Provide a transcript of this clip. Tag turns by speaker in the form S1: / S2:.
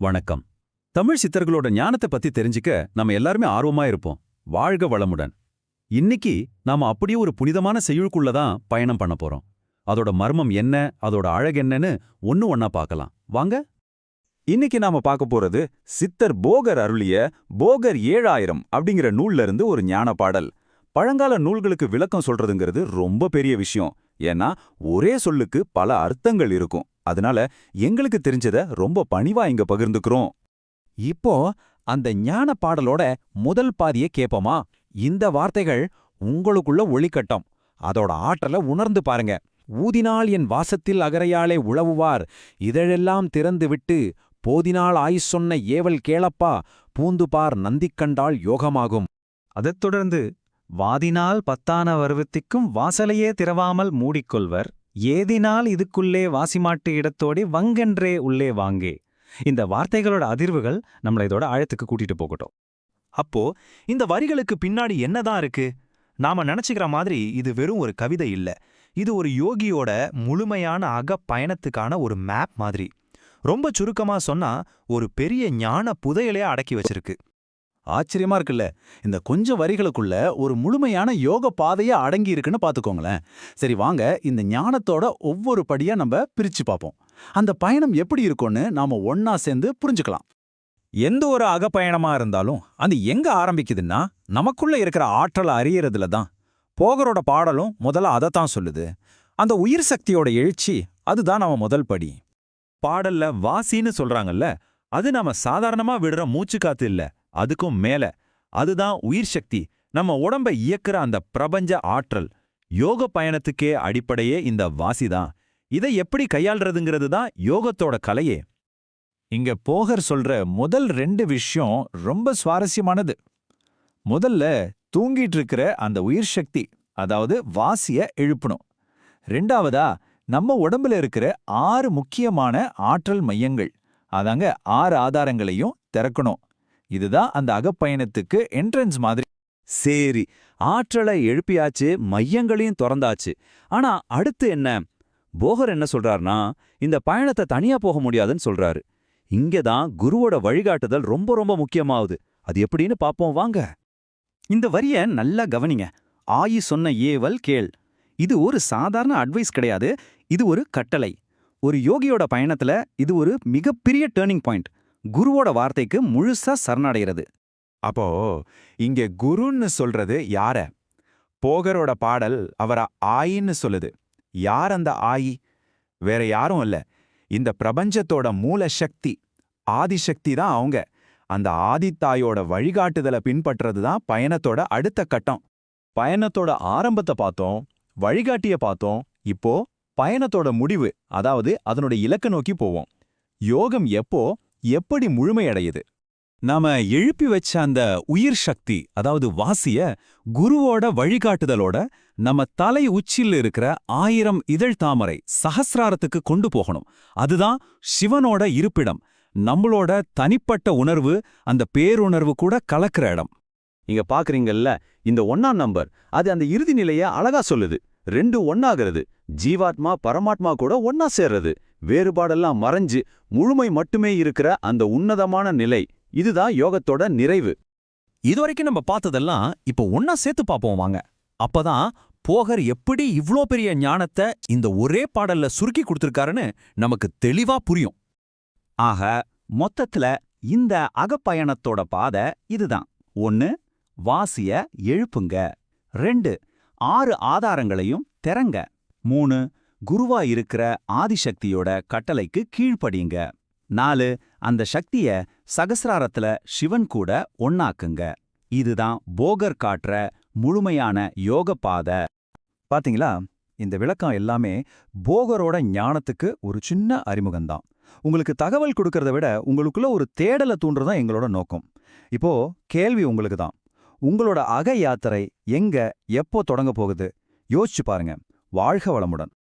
S1: வணக்கம். தமிழ் சித்தர்களோட ஞானத்தை பத்தி தெரிஞ்சுக்க நம்ம எல்லாருமே ஆர்வமா இருப்போம். வாழ்க வளமுடன். இன்னைக்கு நாம அப்படியே ஒரு புனிதமான செய்யுளுக்குள்ள தான் பயணம் பண்ண போறோம். அதோட மர்மம் என்ன அதோட அழகு என்னன்னு ஒண்ணு ஒண்ணா பார்க்கலாம். வாங்க.
S2: இன்னைக்கு நாம பார்க்க போறது சித்தர் போகர் அருளிய போகர் ஏழாயிரம் அப்படிங்கிற நூல்ல இருந்து ஒரு ஞான பாடல் பழங்கால நூல்களுக்கு விளக்கம் சொல்றதுங்கிறது ரொம்ப பெரிய விஷயம். ஏன்னா ஒரே சொல்லுக்கு பல அர்த்தங்கள் இருக்கும். அதனால எங்களுக்கு தெரிஞ்சத ரொம்ப பணிவா இங்க பகிர்ந்துக்கிறோம். இப்போ அந்த ஞான பாடலோட முதல் பாதியை கேப்போமா? இந்த வார்த்தைகள் உங்களுக்குள்ள ஒளிக்கட்டம். அதோட ஆற்றலை உணர்ந்து பாருங்க. ஊதினால் என் வாசத்தில் அகரையாளே உழவுவார். இதழெல்லாம் திறந்து விட்டு போதினால் ஆயுஸ் சொன்ன ஏவல் கேளப்பா. பூந்துபார் நந்திக்கண்டால் யோகமாகும்.
S3: அதைத் தொடர்ந்து வாதினால் பத்தான வருவத்திக்கும் வாசலையே திறவாமல் மூடிக்கொள்வர். ஏதினால் இதுக்குள்ளே வாசிமாட்டு இடத்தோடி வங்கென்றே உள்ளே வாங்கே. இந்த வார்த்தைகளோட அதிர்வுகள் நம்மளை இதோட ஆழத்துக்கு கூட்டிட்டு போகட்டும்.
S4: அப்போ இந்த வரிகளுக்கு பின்னாடி என்னதான் இருக்கு? நாம நினைச்சுக்கிற மாதிரி இது வெறும் ஒரு கவிதை இல்ல. இது ஒரு யோகியோட முழுமையான அக பயணத்துக்கான ஒரு மேப் மாதிரி. ரொம்ப சுருக்கமா சொன்னா ஒரு பெரிய ஞான புதையலையே அடக்கி வச்சிருக்கு.
S2: ஆச்சரியமா இருக்குல்ல. இந்த கொஞ்ச வரிகளுக்குள்ள ஒரு முழுமையான யோக பாதையே அடங்கி இருக்குன்னு பாத்துக்கோங்களேன். சரி வாங்க இந்த ஞானத்தோட ஒவ்வொரு படியா நம்ம பிரிச்சு பார்ப்போம் அந்த பயணம் எப்படி இருக்கும்னு நாம ஒன்னா சேர்ந்து புரிஞ்சுக்கலாம். எந்த ஒரு அகப்பயணமா இருந்தாலும் அது எங்க ஆரம்பிக்குதுன்னா நமக்குள்ள இருக்கிற ஆற்றலை அறியறதுல தான். போகரோட பாடலும் முதல்ல அதைத்தான் சொல்லுது. அந்த உயிர் சக்தியோட எழுச்சி அதுதான் நம்ம முதல் படி.
S1: பாடல்ல வாசின்னு சொல்றாங்கல்ல அது நாம சாதாரணமா விடுற மூச்சு காத்து இல்ல. அதுக்கும் மேல அதுதான் உயிர் சக்தி. நம்ம உடம்ப இயக்குற அந்த பிரபஞ்ச ஆற்றல் யோக பயணத்துக்கே அடிப்படையே இந்த வாசிதான் இதை எப்படி கையாள்றதுங்கிறது தான் யோகத்தோட கலையே.
S2: இங்க போகர் சொல்ற முதல் ரெண்டு விஷயம் ரொம்ப சுவாரஸ்யமானது. முதல்ல தூங்கிட்டு இருக்கிற அந்த உயிர் சக்தி அதாவது வாசிய எழுப்பணும். ரெண்டாவதா நம்ம உடம்புல இருக்கிற ஆறு முக்கியமான ஆற்றல் மையங்கள் அதாங்க ஆறு ஆதாரங்களையும் திறக்கணும். இதுதான் அந்த அகப்பயணத்துக்கு என்ட்ரன்ஸ் மாதிரி.
S1: சரி ஆற்றலை எழுப்பியாச்சு மையங்களையும் திறந்தாச்சு. ஆனா அடுத்து என்ன? போகர் என்ன சொல்றாருனா இந்த பயணத்தை தனியா போக முடியாதுன்னு சொல்றாரு. இங்கதான் குருவோட வழிகாட்டுதல் ரொம்ப ரொம்ப முக்கியமாவுது. அது எப்படின்னு பாப்போம் வாங்க.
S5: இந்த வரிய நல்லா கவனிங்க. ஆயி சொன்ன ஏவல் கேள். இது ஒரு சாதாரண அட்வைஸ் கிடையாது. இது ஒரு கட்டளை. ஒரு யோகியோட பயணத்துல இது ஒரு மிகப்பெரிய டேர்னிங் பாயிண்ட் குருவோட வார்த்தைக்கு முழுசா சரணடைகிறது.
S2: அப்போ இங்கே குருன்னு சொல்றது யார? போகரோட பாடல் அவர ஆயின்னு சொல்லுது. யார் அந்த ஆயி? வேற யாரும் இல்ல. இந்த பிரபஞ்சத்தோட மூல சக்தி ஆதிசக்தி தான் அவங்க. அந்த ஆதித்தாயோட வழிகாட்டுதலை பின்பற்றது தான் பயணத்தோட அடுத்த கட்டம். பயணத்தோட ஆரம்பத்தை பார்த்தோம் வழிகாட்டிய பார்த்தோம் இப்போ பயணத்தோட முடிவு அதாவது அதனுடைய இலக்க நோக்கி போவோம். யோகம் எப்போ? எப்படி முழுமையடையுது?
S1: நாம எழுப்பி வச்ச அந்த உயிர் சக்தி அதாவது வாசிய குருவோட வழிகாட்டுதலோட நம்ம தலை உச்சியில் இருக்கிற ஆயிரம் இதழ் தாமரை சஹசிராரத்துக்கு கொண்டு போகணும். அதுதான் சிவனோட இருப்பிடம். நம்மளோட தனிப்பட்ட உணர்வு அந்த பேருணர்வு கூட கலக்கிற இடம்.
S5: இங்க பாக்குறீங்கல்ல இந்த ஒன்னாம் நம்பர் அது அந்த இறுதி நிலைய அழகா சொல்லுது. ரெண்டு ஒன்னாகிறது ஜீவாத்மா பரமாத்மா கூட ஒன்னா சேர்றது. வேறுபாடெல்லாம் மறைஞ்சு முழுமை மட்டுமே இருக்கிற அந்த உன்னதமான நிலை. இதுதான் யோகத்தோட நிறைவு.
S4: இதுவரைக்கும் நம்ம பார்த்ததெல்லாம் இப்போ ஒன்னா சேர்த்து பார்ப்போம் வாங்க. அப்பதான் போகர் எப்படி இவ்ளோ பெரிய ஞானத்தை இந்த ஒரே பாடல்ல சுருக்கி கொடுத்திருக்காருன்னு நமக்கு தெளிவா புரியும்.
S5: ஆக மொத்தத்துல இந்த அகப்பயணத்தோட பாதை இதுதான். ஒன்னு வாசிய எழுப்புங்க. ரெண்டு ஆறு ஆதாரங்களையும் திறங்க. மூணு குருவா இருக்கிற ஆதிசக்தியோட கட்டளைக்கு கீழ்ப்படியுங்க. நாலு அந்த சக்திய சகசிராரத்துல சிவன் கூட ஒன்னாக்குங்க இதுதான் போகர் காட்டுற முழுமையான யோக பாதை.
S2: பாத்தீங்களா? இந்த விளக்கம் எல்லாமே போகரோட ஞானத்துக்கு ஒரு சின்ன அறிமுகம்தான். உங்களுக்கு தகவல் கொடுக்கறத விட உங்களுக்குள்ள ஒரு தேடலை தூண்டுறதான் எங்களோட நோக்கம். இப்போ கேள்வி உங்களுக்கு தான் உங்களோட அக யாத்திரை எங்க எப்போ தொடங்க போகுது? யோசிச்சு பாருங்க. வாழ்க வளமுடன்.